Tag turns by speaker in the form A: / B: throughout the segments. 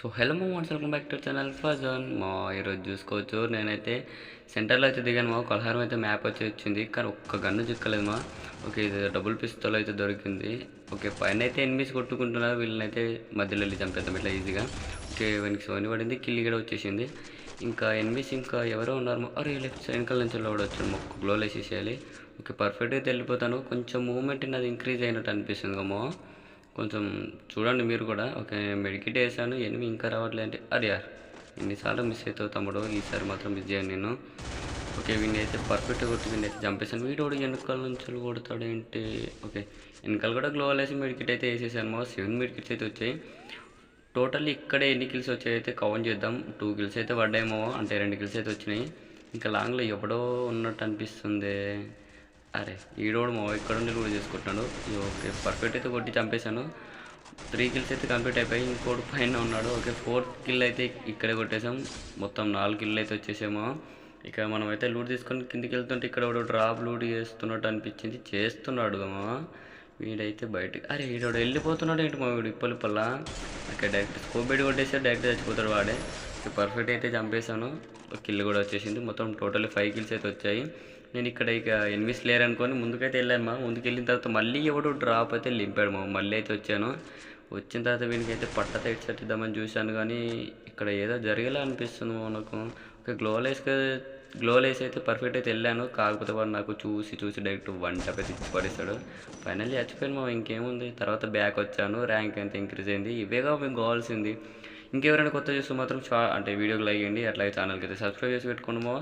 A: So hello మా వన్స్ welcome back to channel. ఫజోన్ మా ఈరోజు చూసుకోవచ్చు. నేనైతే సెంటర్లో అయితే దిగాను. మా కొలహారం అయితే మ్యాప్ వచ్చి వచ్చింది. కానీ ఒక్క గన్ను చిక్కలేదు మా ఓకే ఇది డబుల్ పిస్తోల్ అయితే దొరికింది. ఓకే పైన అయితే ఎనిమిస్ కొట్టుకుంటున్నారు. వీళ్ళనైతే మధ్యలో వెళ్ళి చంపేద్దాం ఇట్లా ఈజీగా. ఓకే వీనికి సోని పడింది. కిల్లి కూడా వచ్చేసింది. ఇంకా ఎనిమిస్ ఇంకా ఎవరో ఉన్నారు. అరే లెఫ్ట్ సైడ్ వెనకాల నుంచి కూడా వచ్చాడు. మొక్క గ్లోలు వేసేసేయాలి ఓకే పర్ఫెక్ట్గా అయితే వెళ్ళిపోతాను. కొంచెం మూమెంట్ నాది ఇంక్రీజ్ అయినట్టు అనిపిస్తుంది అమ్మో కొంచెం చూడండి మీరు కూడా. ఓకే మెడికిట్ వేసాను ఎనిమిది ఇంకా రావట్లే అంటే అరే యార్ ఎన్నిసార్లు మిస్ అవుతావు తమ్ముడు? ఈసారి మాత్రం మిస్ చేయను నేను. ఓకే వీడిని అయితే పర్ఫెక్ట్గా కొట్టి వీడిని అయితే చంపేశాను. వీడు కూడా వెనకాల నుంచి కొడతాడు ఏంటి? ఓకే వెనకాల కూడా గ్లోవల్ వేసి మెడికిట్ అయితే వేసేసాను. మా సెవెన్ మెడికిట్స్ అయితే వచ్చాయి. టోటల్ ఇక్కడే ఎన్ని కిల్స్ వచ్చాయి అయితే కౌంట్ చేద్దాం. టూ కిల్స్ అయితే పడ్డాయేమో అంటే రెండు కిల్స్ అయితే వచ్చినాయి. ఇంకా లాంగ్లో ఎవడో ఉన్నట్టు అనిపిస్తుంది? అరే ఈడోడు మా ఇక్కడ ఉండి కూడా చేసుకుంటున్నాడు. ఓకే పర్ఫెక్ట్ అయితే కొట్టి చంపేశాను. త్రీ కిల్స్ అయితే కంప్లీట్ అయిపోయి ఇంకోటి పైన ఉన్నాడు. ఓకే ఫోర్త్ కిల్ అయితే ఇక్కడే కొట్టేసాం మొత్తం నాలుగు కిల్ అయితే వచ్చేసాము. ఇక మనం అయితే లూట్ తీసుకొని కిందికి వెళ్తుంటే ఇక్కడ ఒకడు డ్రాప్ లూట్ చేస్తున్నట్టు అనిపించింది. చేస్తున్నాడు మా వీడైతే బయటకి అరే వీడు వెళ్ళిపోతున్నాడు ఏంటి మా వీడు ఇప్పలిప్పల్లా అక్కడ డైరెక్ట్ స్కోప్ బెడ్ కొట్టేస్తే డైరెక్ట్ చచ్చిపోతాడు వాడే. పర్ఫెక్ట్ అయితే చంపేశాను. కిల్ కూడా వచ్చేసింది. మొత్తం టోటల్ ఫైవ్ కిల్స్ అయితే వచ్చాయి. నేను ఇక్కడ ఇక ఎన్విస్ లేరు అనుకొని ముందుకైతే వెళ్ళాను మా. ముందుకు వెళ్ళిన తర్వాత మళ్ళీ ఎవడు డ్రాప్ అయితే లింపాడు మా. మళ్ళీ అయితే వచ్చాను. వచ్చిన తర్వాత వీనికి అయితే పట్టత హెడ్సెట్ ఇద్దామని చూశాను కానీ ఇక్కడ ఏదో జరిగేలా అనిపిస్తుంది మా నాకు. ఒక గ్లోలేస్ గ్లోలేస్ అయితే పర్ఫెక్ట్ అయితే వెళ్ళాను. కాకపోతే వాడు నాకు చూసి చూసి డైరెక్ట్ వన్ టప్ అయితే ఇచ్చి పడేస్తాడు ఫైనల్లీ చచ్చిపోయాను మా. ఇంకేముంది? తర్వాత బ్యాక్ వచ్చాను. ర్యాంక్ అయితే ఇంక్రీజ్ అయింది. ఇవేగా మీకు కావాల్సింది ఇంకెవరైనా కొత్త చూస్తే మాత్రం చా అంటే వీడియోకి లైక్ చేయండి అట్లాగే ఛానల్కి అయితే సబ్స్క్రైబ్ చేసి పెట్టుకోండి మా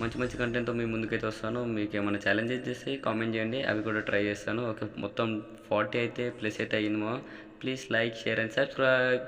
A: మంచి మంచి కంటెంట్తో మీ ముందుకైతే వస్తాను. మీకు ఏమైనా ఛాలెంజెస్ చేస్తే కామెంట్ చేయండి అవి కూడా ట్రై చేస్తాను. ఓకే మొత్తం ఫార్టీ అయితే ప్లస్ అయితే అయ్యింది మా please like share and subscribe